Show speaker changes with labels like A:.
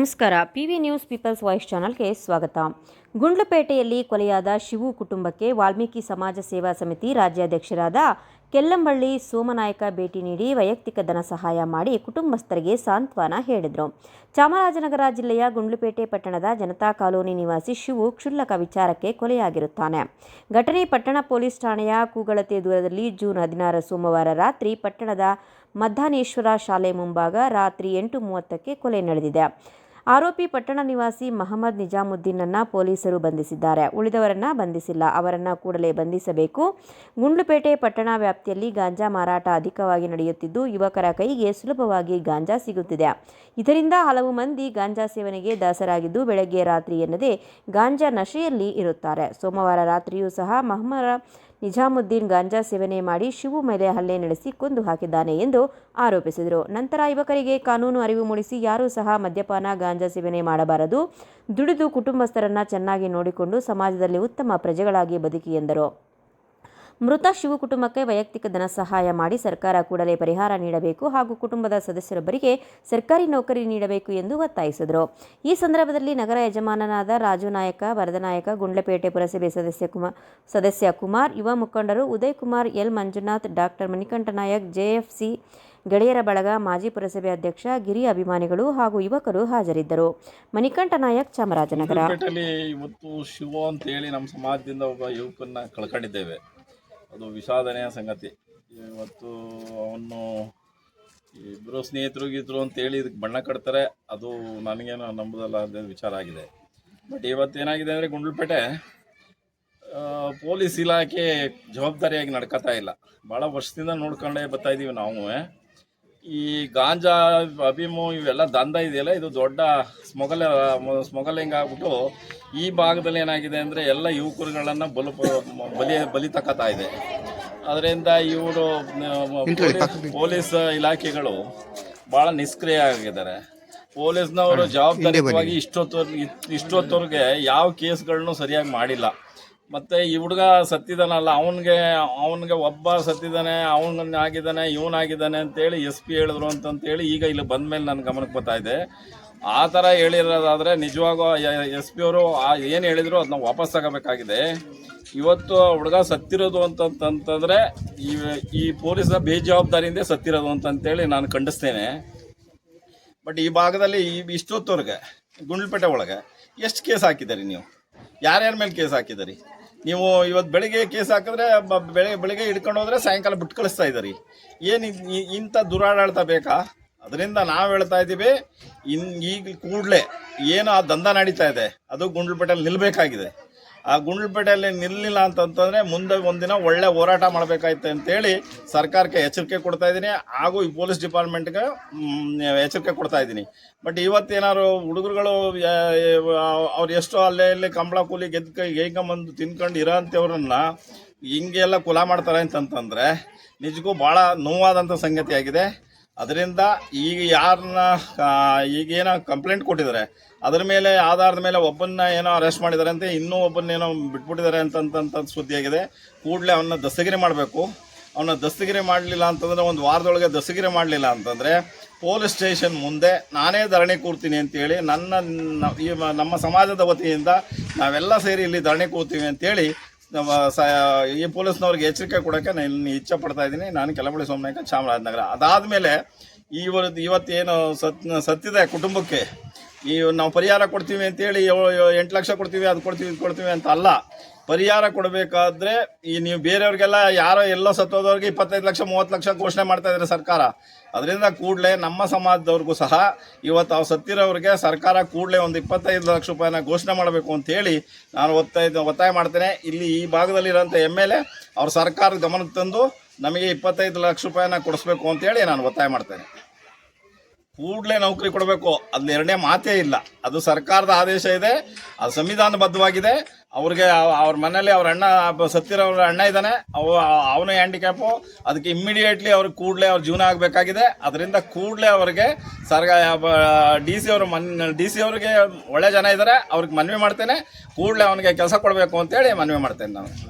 A: ನಮಸ್ಕಾರ. PV news people's voice ಚಾನಲ್ಗೆ ಸ್ವಾಗತ. ಗುಂಡ್ಲುಪೇಟೆಯಲ್ಲಿ ಕೊಲೆಯಾದ ಶಿವು ಕುಟುಂಬಕ್ಕೆ ವಾಲ್ಮೀಕಿ ಸಮಾಜ ಸೇವಾ ಸಮಿತಿ ರಾಜ್ಯಾಧ್ಯಕ್ಷರಾದ ಕೆಲ್ಲಂಬಳ್ಳಿ ಸೋಮನಾಯಕ ಭೇಟಿ ನೀಡಿ ವೈಯಕ್ತಿಕ ಧನ ಸಹಾಯ ಮಾಡಿ ಕುಟುಂಬಸ್ಥರಿಗೆ ಸಾಂತ್ವನ ಹೇಳಿದರು. ಚಾಮರಾಜನಗರ ಜಿಲ್ಲೆಯ ಗುಂಡ್ಲುಪೇಟೆ ಪಟ್ಟಣದ ಜನತಾ ಕಾಲೋನಿ ನಿವಾಸಿ ಶಿವು ಕ್ಷುಲ್ಲಕ ವಿಚಾರಕ್ಕೆ ಕೊಲೆಯಾಗಿರುತ್ತಾನೆ. ಘಟನೆ ಪಟ್ಟಣ ಪೊಲೀಸ್ ಠಾಣೆಯ ಕೂಗಳತೆ ದೂರದಲ್ಲಿ ಜೂನ್ ಹದಿನಾರು ಸೋಮವಾರ ರಾತ್ರಿ ಪಟ್ಟಣದ ಮದ್ದಾನೇಶ್ವರ ಶಾಲೆ ಮುಂಭಾಗ ರಾತ್ರಿ ಎಂಟು ಮೂವತ್ತಕ್ಕೆ ಕೊಲೆ ನಡೆದಿದೆ. ಆರೋಪಿ ಪಟ್ಟಣ ನಿವಾಸಿ ಮಹಮ್ಮದ್ ನಿಜಾಮುದ್ದೀನನ್ನು ಪೊಲೀಸರು ಬಂಧಿಸಿದ್ದಾರೆ. ಉಳಿದವರನ್ನ ಬಂಧಿಸಿಲ್ಲ. ಅವರನ್ನ ಕೂಡಲೇ ಬಂಧಿಸಬೇಕು. ಗುಂಡ್ಲುಪೇಟೆ ಪಟ್ಟಣ ವ್ಯಾಪ್ತಿಯಲ್ಲಿ ಗಾಂಜಾ ಮಾರಾಟ ಅಧಿಕವಾಗಿ ನಡೆಯುತ್ತಿದ್ದು, ಯುವಕರ ಕೈಗೆ ಸುಲಭವಾಗಿ ಗಾಂಜಾ ಸಿಗುತ್ತಿದೆ. ಇದರಿಂದ ಹಲವು ಮಂದಿ ಗಾಂಜಾ ಸೇವನೆಗೆ ದಾಸರಾಗಿದ್ದು, ಬೆಳಗ್ಗೆ ರಾತ್ರಿ ಎನ್ನದೇ ಗಾಂಜಾ ನಶೆಯಲ್ಲಿ ಇರುತ್ತಾರೆ. ಸೋಮವಾರ ರಾತ್ರಿಯೂ ಸಹ ಮಹಮ್ಮರ ನಿಜಾಮುದ್ದೀನ್ ಗಾಂಜಾ ಸೇವನೆ ಮಾಡಿ ಶಿವು ಮೇಲೆ ಹಲ್ಲೆ ನಡೆಸಿ ಕೊಂದು ಹಾಕಿದ್ದಾನೆ ಎಂದು ಆರೋಪಿಸಿದರು. ನಂತರ ಯುವಕರಿಗೆ ಕಾನೂನು ಅರಿವು ಮೂಡಿಸಿ ಯಾರೂ ಸಹ ಮದ್ಯಪಾನ, ಗಾಂಜಾ ಸೇವನೆ ಮಾಡಬಾರದು. ದುಡಿದು ಕುಟುಂಬಸ್ಥರನ್ನ ಚೆನ್ನಾಗಿ ನೋಡಿಕೊಂಡು ಸಮಾಜದಲ್ಲಿ ಉತ್ತಮ ಪ್ರಜೆಗಳಾಗಿ ಬದುಕಿ ಎಂದರು. ಮೃತ ಶಿವ ಕುಟುಂಬಕ್ಕೆ ವೈಯಕ್ತಿಕ ಧನ ಸಹಾಯ ಮಾಡಿ ಸರ್ಕಾರ ಕೂಡಲೇ ಪರಿಹಾರ ನೀಡಬೇಕು ಹಾಗೂ ಕುಟುಂಬದ ಸದಸ್ಯರೊಬ್ಬರಿಗೆ ಸರ್ಕಾರಿ ನೌಕರಿ ನೀಡಬೇಕು ಎಂದು ಒತ್ತಾಯಿಸಿದರು. ಈ ಸಂದರ್ಭದಲ್ಲಿ ನಗರ ಯಜಮಾನನಾದ ರಾಜು ನಾಯಕ, ವರದನಾಯಕ, ಗುಂಡ್ಲಪೇಟೆ ಪುರಸಭೆ ಸದಸ್ಯ ಕುಮಾರ್ ಸದಸ್ಯ ಕುಮಾರ್, ಯುವ ಮುಖಂಡರು Uday Kumar, L Manjunath, doctor Manikantha Nayak, JFC ಗೆಳೆಯರ ಬಳಗ, ಮಾಜಿ ಪುರಸಭೆ ಅಧ್ಯಕ್ಷ, ಗಿರಿ ಅಭಿಮಾನಿಗಳು ಹಾಗೂ ಯುವಕರು ಹಾಜರಿದ್ದರು. ಮಣಿಕಂಠ ನಾಯಕ್, ಚಾಮರಾಜನಗರ.
B: ಇವತ್ತು ಶಿವ ಅಂತ ಹೇಳಿ ನಮ್ಮ ಸಮಾಜದಿಂದ ಒಬ್ಬ ಯುವಕನ್ನ ಕಳ್ಕೊಂಡಿದ್ದೇವೆ. ಅದು ವಿಷಾದನೆಯ ಸಂಗತಿ. ಇವತ್ತು ಅವನು ಇಬ್ಬರು ಸ್ನೇಹಿತರು ಗೀತರು ಅಂತೇಳಿ ಇದಕ್ಕೆ ಬಣ್ಣ ಕಟ್ತಾರೆ. ಅದು ನನಗೇನು ನಂಬುದಲ್ಲ ಅಂತ ವಿಚಾರ ಆಗಿದೆ. ಬಟ್ ಇವತ್ತೇನಾಗಿದೆ ಅಂದರೆ ಗುಂಡ್ಲುಪೇಟೆ ಪೊಲೀಸ್ ಇಲಾಖೆ ಜವಾಬ್ದಾರಿಯಾಗಿ ನಡ್ಕೋತಾ ಇಲ್ಲ. ಭಾಳ ವರ್ಷದಿಂದ ನೋಡ್ಕೊಂಡೇ ಬರ್ತಾ ಇದ್ದೀವಿ ನಾವು. ಈ ಗಾಂಜಾ ಅಭಿಮು ಇವೆಲ್ಲ ದಂಧ ಇದೆಯಲ್ಲ ಇದು ದೊಡ್ಡ ಸ್ಮೊಗಲ್ ಸ್ಮೊಗಲಿಂಗ್ ಆಗ್ಬಿಟ್ಟು ಈ ಭಾಗದಲ್ಲಿ ಏನಾಗಿದೆ ಅಂದರೆ ಎಲ್ಲ ಯುವಕರುಗಳನ್ನು ಬಲು ಬಲಿ ಬಲಿ ತಕ್ಕತಾ ಇದೆ. ಅದರಿಂದ ಇವರು ಪೊಲೀಸ್ ಇಲಾಖೆಗಳು ಭಾಳ ನಿಷ್ಕ್ರಿಯ ಆಗಿದ್ದಾರೆ. ಪೊಲೀಸ್ನವರು ಜವಾಬ್ದಾರಿಯವಾಗಿ ಇಷ್ಟೊತ್ತು ಇಷ್ಟೊತ್ತವರೆಗೆ ಯಾವ ಕೇಸ್ಗಳನ್ನು ಸರಿಯಾಗಿ ಮಾಡಿಲ್ಲ. ಮತ್ತೆ ಈ ಹುಡುಗ ಸತ್ತಿದಾನಲ್ಲ, ಅವನಿಗೆ ಅವನಿಗೆ ಒಬ್ಬ ಸತ್ತಿದ್ದಾನೆ ಅವನ ಆಗಿದ್ದಾನೆ ಇವನಾಗಿದ್ದಾನೆ ಅಂತೇಳಿ ಎಸ್ ಪಿ ಹೇಳಿದ್ರು ಅಂತಂತೇಳಿ ಈಗ ಇಲ್ಲಿ ಬಂದ ಮೇಲೆ ನನ್ನ ಗಮನಕ್ಕೆ ಬರ್ತಾ ಇದೆ. ಆ ಥರ ಹೇಳಿರೋದಾದರೆ ನಿಜವಾಗೂ ಎಸ್ ಪಿ ಅವರು ಏನು ಹೇಳಿದ್ರು ಅದನ್ನ ವಾಪಸ್ ತಗೋಬೇಕಾಗಿದೆ. ಇವತ್ತು ಹುಡುಗ ಸತ್ತಿರೋದು ಅಂತಂತಂದ್ರೆ ಈ ಈ ಪೊಲೀಸರ ಬೇಜವಾಬ್ದಾರಿಯಿಂದ ಸತ್ತಿರೋದು ಅಂತಂತೇಳಿ ನಾನು ಖಂಡಿಸ್ತೇನೆ. ಬಟ್ ಈ ಭಾಗದಲ್ಲಿ ಈ ಇಷ್ಟೊತ್ತವರೆಗೆ, ಗುಂಡ್ಲುಪೇಟೆ ಒಳಗೆ ಎಷ್ಟು ಕೇಸ್ ಹಾಕಿದ್ದೀರಿ ನೀವು? ಯಾರ್ಯಾರ ಮೇಲೆ ಕೇಸ್ ಹಾಕಿದ್ದೀರಿ? ನೀವು ಇವತ್ತು ಬೆಳಿಗ್ಗೆ ಕೇಸ್ ಹಾಕಿದ್ರೆ, ಬ- ಬೆಳಗ್ಗೆ ಹಿಡ್ಕೊಂಡು ಹೋದ್ರೆ ಸಾಯಂಕಾಲ ಬಿಟ್ಟು ಕಳಿಸ್ತಾ ಇದ್ದೀರಿ. ಏನು ಇಂಥ ದುರಾಡಳಿತ ಬೇಕಾ? ಅದರಿಂದ ನಾವು ಹೇಳ್ತಾ ಇದ್ದೀವಿ, ಇನ್, ಈಗ ಕೂಡಲೇ, ಏನು ಆ ದಂಧ ನಡೀತಾ ಇದೆ, ಅದು ಗುಂಡ್ಲುಪೇಟೆಯಲ್ಲಿ ನಿಲ್ಲಬೇಕಾಗಿದೆ ಆ ಗುಂಡ್ಲುಪೇಟೆಯಲ್ಲಿ ನಿಲ್ಲಿಲ್ಲ ಅಂತಂತಂದ್ರೆ ಮುಂದೆ ಒಂದಿನ ಒಳ್ಳೆ ಹೋರಾಟ ಮಾಡಬೇಕಾಯ್ತು ಅಂತೇಳಿ ಸರ್ಕಾರಕ್ಕೆ ಎಚ್ಚರಿಕೆ ಕೊಡ್ತಾ ಇದ್ದೀನಿ. ಹಾಗೂ ಈ ಪೊಲೀಸ್ ಡಿಪಾರ್ಟ್ಮೆಂಟ್ಗೆ ಎಚ್ಚರಿಕೆ ಕೊಡ್ತಾ ಇದ್ದೀನಿ. ಬಟ್ ಇವತ್ತೇನಾದ್ರು ಹುಡುಗರುಗಳು ಅವ್ರು ಎಷ್ಟೋ ಅಲ್ಲೇ ಇಲ್ಲಿ ಕಂಬಳ ಕೂಲಿ ಗೆದ್ದು ಗೇಯ್ಕೊಂಬಂದು ತಿನ್ಕೊಂಡು ಇರೋಂಥವ್ರನ್ನ ಹಿಂಗೆಲ್ಲ ಕುಲ ಮಾಡ್ತಾರೆ ಅಂತಂತಂದ್ರೆ ನಿಜಕ್ಕೂ ಭಾಳ ನೋವಾದಂಥ ಸಂಗತಿ ಆಗಿದೆ. ಅದರಿಂದ ಈಗ ಯಾರನ್ನ ಈಗೇನೋ ಕಂಪ್ಲೇಂಟ್ ಕೊಟ್ಟಿದ್ದಾರೆ. ಅದರ ಮೇಲೆ, ಆಧಾರದ ಮೇಲೆ ಒಬ್ಬನ್ನ ಏನೋ ಅರೆಸ್ಟ್ ಮಾಡಿದ್ದಾರೆ ಅಂತ ಇನ್ನೂ ಒಬ್ಬನ್ನೇನೋ ಬಿಟ್ಬಿಟ್ಟಿದ್ದಾರೆ ಅಂತಂತ ಸುದ್ದಿಯಾಗಿದೆ. ಕೂಡಲೇ ಅವನ್ನ ದಸ್ತಗಿರಿ ಮಾಡಬೇಕು. ಅವನ್ನ ದಸ್ತಗಿರಿ ಮಾಡಲಿಲ್ಲ ಅಂತಂದರೆ ಒಂದು ವಾರದೊಳಗೆ ದಸ್ತಗಿರಿ ಮಾಡಲಿಲ್ಲ ಅಂತಂದರೆ ಪೊಲೀಸ್ ಸ್ಟೇಷನ್ ಮುಂದೆ ನಾನೇ ಧರಣಿ ಕೂರ್ತೀನಿ ಅಂತೇಳಿ ನನ್ನ ಈ ನಮ್ಮ ಸಮಾಜದ ವತಿಯಿಂದ ನಾವೆಲ್ಲ ಸೇರಿ ಇಲ್ಲಿ ಧರಣಿ ಕೂರ್ತೀವಿ ಅಂತೇಳಿ ನಮ್ಮ ಸ ಈ ಪೊಲೀಸ್ನವ್ರಿಗೆ ಎಚ್ಚರಿಕೆ ಕೊಡೋಕೆ ನಾನು ಇಚ್ಛೆ ಪಡ್ತಾ ಇದ್ದೀನಿ. ನಾನು ಕೆಲಬಳ್ಳಿ ಸೋಮನಾಯಕ ಚಾಮರಾಜನಗರ. ಅದಾದಮೇಲೆ ಇವತ್ತು ಇವತ್ತೇನು ಸತ್ ಸತ್ತಿದೆ ಕುಟುಂಬಕ್ಕೆ. ಈ ನಾವು ಪರಿಹಾರ ಕೊಡ್ತೀವಿ ಅಂತೇಳಿ ಎಂಟು ಲಕ್ಷ ಕೊಡ್ತೀವಿ, ಅದು ಕೊಡ್ತೀವಿ, ಇದು ಕೊಡ್ತೀವಿ ಅಂತ ಅಲ್ಲ. ಪರಿಹಾರ ಕೊಡಬೇಕಾದ್ರೆ ಈ ನೀವು ಬೇರೆಯವ್ರಿಗೆಲ್ಲ ಯಾರೋ ಎಲ್ಲೋ ಸತ್ತೋದವ್ರಿಗೆ ಇಪ್ಪತ್ತೈದು ಲಕ್ಷ, ಮೂವತ್ತು ಲಕ್ಷ ಘೋಷಣೆ ಮಾಡ್ತಾ ಇದ್ದಾರೆ ಸರ್ಕಾರ. ಅದರಿಂದ ಕೂಡಲೇ ನಮ್ಮ ಸಮಾಜದವ್ರಿಗೂ ಸಹ ಇವತ್ತು ಅವ್ರು ಸತ್ತಿರೋರಿಗೆ ಸರ್ಕಾರ ಕೂಡಲೇ ಒಂದು ಇಪ್ಪತ್ತೈದು ಲಕ್ಷ ರೂಪಾಯಿನ ಘೋಷಣೆ ಮಾಡಬೇಕು ಅಂತ ಹೇಳಿ ನಾನು ಒತ್ತಾಯ ಒತ್ತಾಯ ಮಾಡ್ತೇನೆ. ಇಲ್ಲಿ ಈ ಭಾಗದಲ್ಲಿರೋಂಥ ಎಂ ಎಲ್ ಎ ಅವ್ರ ಸರ್ಕಾರದ ಗಮನಕ್ಕೆ ತಂದು ನಮಗೆ ಇಪ್ಪತ್ತೈದು ಲಕ್ಷ ರೂಪಾಯಿನ ಕೊಡಿಸ್ಬೇಕು ಅಂತೇಳಿ ನಾನು ಒತ್ತಾಯ ಮಾಡ್ತೇನೆ. ಕೂಡಲೇ ನೌಕರಿ ಕೊಡಬೇಕು. ಅಲ್ಲಿ ಎರಡನೇ ಮಾತೇ ಇಲ್ಲ. ಅದು ಸರ್ಕಾರದ ಆದೇಶ ಇದೆ. ಅದು ಸಂವಿಧಾನಬದ್ಧವಾಗಿದೆ. ಅವ್ರಿಗೆ ಅವ- ಅವ್ರ ಮನೇಲಿ ಅವ್ರ ಅಣ್ಣ ಸತ್ತಿರೋ ಅವ್ರ ಅಣ್ಣ ಇದ್ದಾನೆ. ಅವ ಅವನು ಹ್ಯಾಂಡಿಕ್ಯಾಪು. ಅದಕ್ಕೆ ಇಮ್ಮಿಡಿಯೇಟ್ಲಿ ಅವ್ರಿಗೆ ಕೂಡಲೇ ಅವ್ರ ಜೀವನ ಆಗಬೇಕಾಗಿದೆ. ಅದರಿಂದ ಕೂಡಲೇ ಅವ್ರಿಗೆ ಸರ್ಗ ಡಿ ಸಿ ಅವರು ಮನ್ ಡಿ ಸಿ ಅವ್ರಿಗೆ ಒಳ್ಳೆ ಜನ ಇದ್ದಾರೆ ಅವ್ರಿಗೆ ಮನವಿ ಮಾಡ್ತೇನೆ. ಕೂಡಲೇ ಅವನಿಗೆ ಕೆಲಸ ಕೊಡಬೇಕು ಅಂತೇಳಿ ಮನವಿ ಮಾಡ್ತೇನೆ ನಾನು.